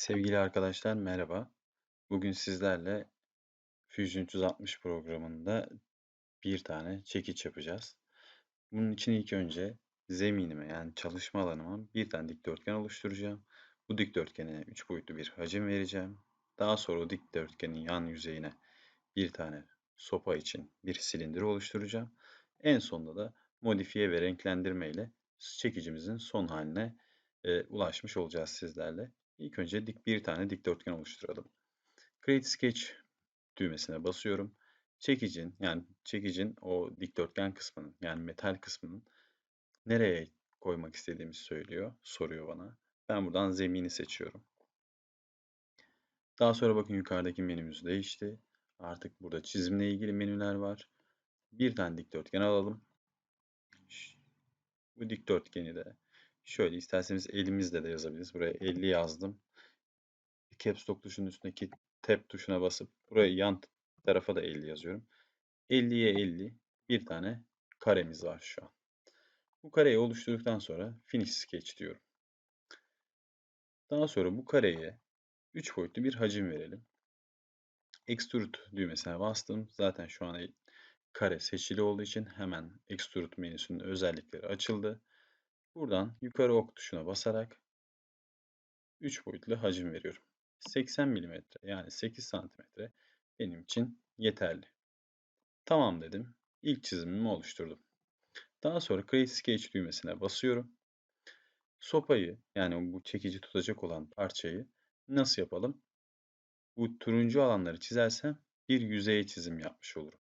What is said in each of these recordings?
Sevgili arkadaşlar merhaba. Bugün sizlerle Fusion 360 programında bir tane çekiç yapacağız. Bunun için ilk önce zeminime yani çalışma alanıma bir tane dikdörtgen oluşturacağım. Bu dikdörtgene 3 boyutlu bir hacim vereceğim. Daha sonra o dikdörtgenin yan yüzeyine bir tane sopa için bir silindir oluşturacağım. En sonunda da modifiye ve renklendirme ile çekicimizin son haline e, ulaşmış olacağız sizlerle. İlk önce dik bir tane dikdörtgen oluşturalım. Create Sketch düğmesine basıyorum. Çekicin yani çekicin o dikdörtgen kısmının yani metal kısmının nereye koymak istediğimi söylüyor, soruyor bana. Ben buradan zemini seçiyorum. Daha sonra bakın yukarıdaki menümüz değişti. Artık burada çizimle ilgili menüler var. Bir tane dikdörtgen alalım. Bu dikdörtgeni de şöyle isterseniz elimizle de yazabiliriz. Buraya 50 yazdım. Caps Lock tuşunun üstündeki Tab tuşuna basıp buraya yan tarafa da 50 yazıyorum. 50'ye 50 bir tane karemiz var şu an. Bu kareyi oluşturduktan sonra Finish Sketch diyorum. Daha sonra bu kareye 3 boyutlu bir hacim verelim. Extrude düğmesine bastım. Zaten şu an kare seçili olduğu için hemen Extrude menüsünün özellikleri açıldı. Buradan yukarı ok tuşuna basarak 3 boyutlu hacim veriyorum. 80 mm yani 8 cm benim için yeterli. Tamam dedim. İlk çizimimi oluşturdum. Daha sonra Create Sketch düğmesine basıyorum. Sopayı yani bu çekici tutacak olan parçayı nasıl yapalım? Bu turuncu alanları çizersem bir yüzeye çizim yapmış olurum.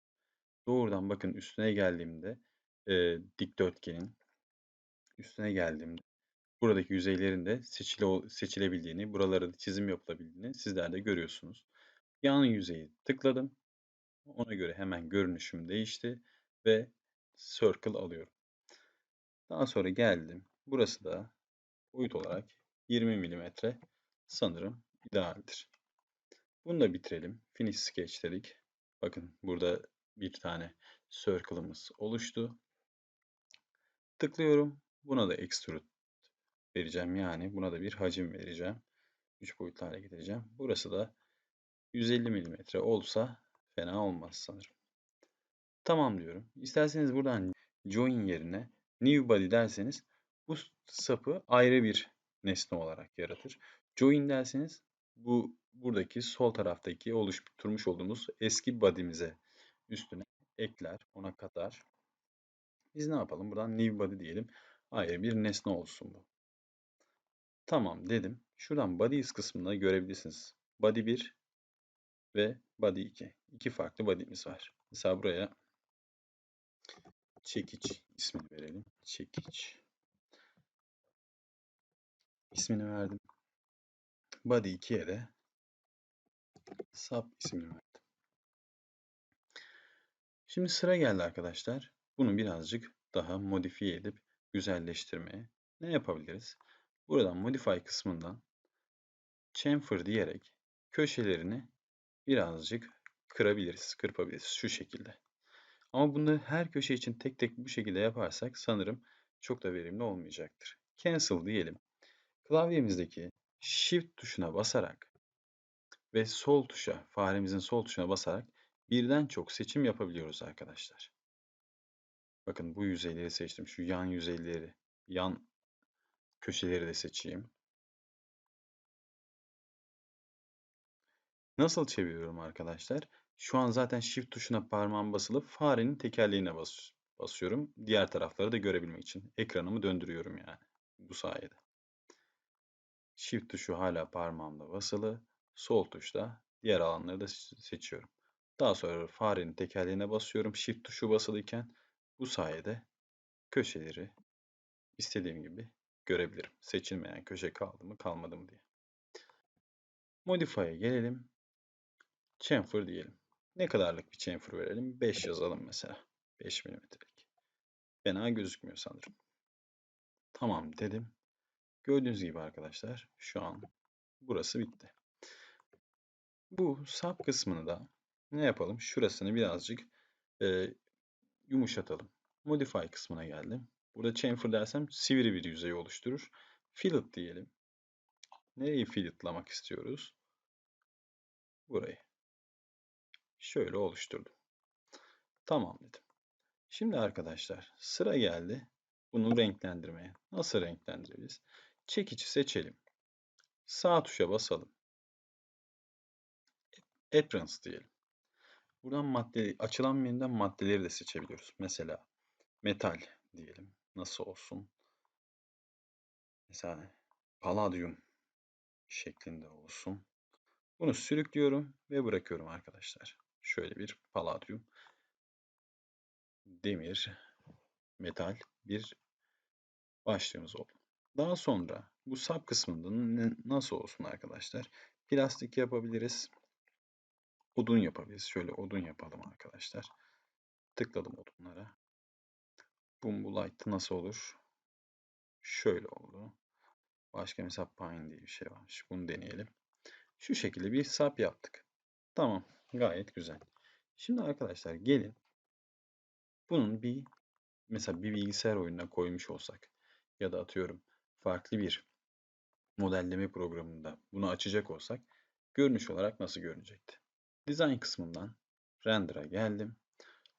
Doğrudan bakın üstüne geldiğimde e, dikdörtgenin üstüne geldiğimde buradaki yüzeylerin de seçile, seçilebildiğini, buralara da çizim yapılabildiğini sizler de görüyorsunuz. Yan yüzeyi tıkladım. Ona göre hemen görünüşüm değişti ve circle alıyorum. Daha sonra geldim. Burası da boyut olarak 20 mm sanırım idealdir. Bunu da bitirelim. Finish sketch dedik. Bakın burada bir tane circle'ımız oluştu. Tıklıyorum. Buna da extrude vereceğim. Yani buna da bir hacim vereceğim. 3 boyutlu hale getireceğim. Burası da 150 mm olsa fena olmaz sanırım. Tamam diyorum. İsterseniz buradan join yerine new body derseniz bu sapı ayrı bir nesne olarak yaratır. Join derseniz bu buradaki sol taraftaki oluşturmuş olduğumuz eski body'mize üstüne ekler, ona katar. Biz ne yapalım? Buradan new body diyelim. Ayrı bir nesne olsun bu. Tamam dedim. Şuradan bodies kısmında görebilirsiniz. Body 1 ve body 2. İki farklı body'miz var. Mesela buraya çekiç ismini verelim. Çekiç. İsmini verdim. Body 2'ye de sub ismini verdim. Şimdi sıra geldi arkadaşlar. Bunu birazcık daha modifiye edip güzelleştirmeye. Ne yapabiliriz? Buradan Modify kısmından Chamfer diyerek köşelerini birazcık kırabiliriz, kırpabiliriz şu şekilde. Ama bunu her köşe için tek tek bu şekilde yaparsak sanırım çok da verimli olmayacaktır. Cancel diyelim. Klavyemizdeki Shift tuşuna basarak ve sol tuşa, faremizin sol tuşuna basarak birden çok seçim yapabiliyoruz arkadaşlar. Bakın bu yüzeyleri seçtim. Şu yan yüzeyleri, yan Köşeleri de seçeyim. Nasıl çeviriyorum arkadaşlar? Şu an zaten Shift tuşuna parmağım basılı farenin tekerleğine bas basıyorum. Diğer tarafları da görebilmek için. Ekranımı döndürüyorum yani bu sayede. Shift tuşu hala parmağımda basılı. Sol tuşla diğer alanları da seçiyorum. Daha sonra farenin tekerleğine basıyorum. Shift tuşu basılıyken bu sayede köşeleri istediğim gibi görebilirim. Seçilmeyen köşe kaldı mı kalmadı mı diye. Modify'e gelelim. Chamfer diyelim. Ne kadarlık bir chamfer verelim? 5 yazalım mesela. 5 milimetrelik. Fena gözükmüyor sanırım. Tamam dedim. Gördüğünüz gibi arkadaşlar şu an burası bitti. Bu sap kısmını da ne yapalım? Şurasını birazcık e, yumuşatalım. Modify kısmına geldim. Burada chamfer dersem sivri bir yüzey oluşturur. Fillet diyelim. Nereyi filletlamak istiyoruz? Burayı. Şöyle oluşturdum. Tamam dedim. Şimdi arkadaşlar sıra geldi bunu renklendirmeye. Nasıl renklendiririz? Çekici seçelim. Sağ tuşa basalım. Appearance diyelim. Buradan madde, açılan menüden maddeleri de seçebiliyoruz. Mesela metal diyelim. Nasıl olsun? Mesela palladium şeklinde olsun. Bunu sürüklüyorum ve bırakıyorum arkadaşlar. Şöyle bir palladium demir metal bir başlığımız oldu. Daha sonra bu sap kısmında nasıl olsun arkadaşlar? Plastik yapabiliriz. Odun yapabiliriz. Şöyle odun yapalım arkadaşlar. Tıkladım odunlara. Bumbulite nasıl olur? Şöyle oldu. Başka mesela pine diye bir şey varmış. Bunu deneyelim. Şu şekilde bir sap yaptık. Tamam. Gayet güzel. Şimdi arkadaşlar gelin. Bunun bir mesela bir bilgisayar oyununa koymuş olsak ya da atıyorum farklı bir modelleme programında bunu açacak olsak görünüş olarak nasıl görünecekti? Design kısmından render'a geldim.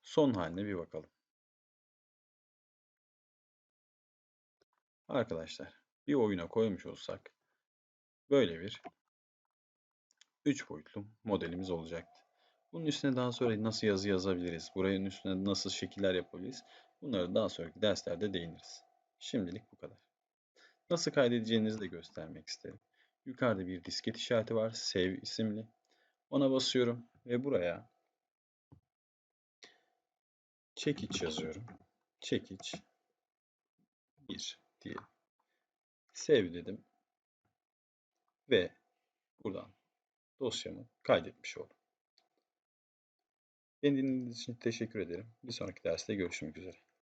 Son haline bir bakalım. Arkadaşlar bir oyuna koymuş olsak böyle bir 3 boyutlu modelimiz olacaktı. Bunun üstüne daha sonra nasıl yazı yazabiliriz? Buranın üstüne nasıl şekiller yapabiliriz? Bunları daha sonraki derslerde değiniriz. Şimdilik bu kadar. Nasıl kaydedeceğinizi de göstermek isterim. Yukarıda bir disket işareti var. Save isimli. Ona basıyorum ve buraya çekiç yazıyorum. Çekiç 1 diye save dedim ve buradan dosyamı kaydetmiş oldum. Beni dinlediğiniz için teşekkür ederim. Bir sonraki derste görüşmek üzere.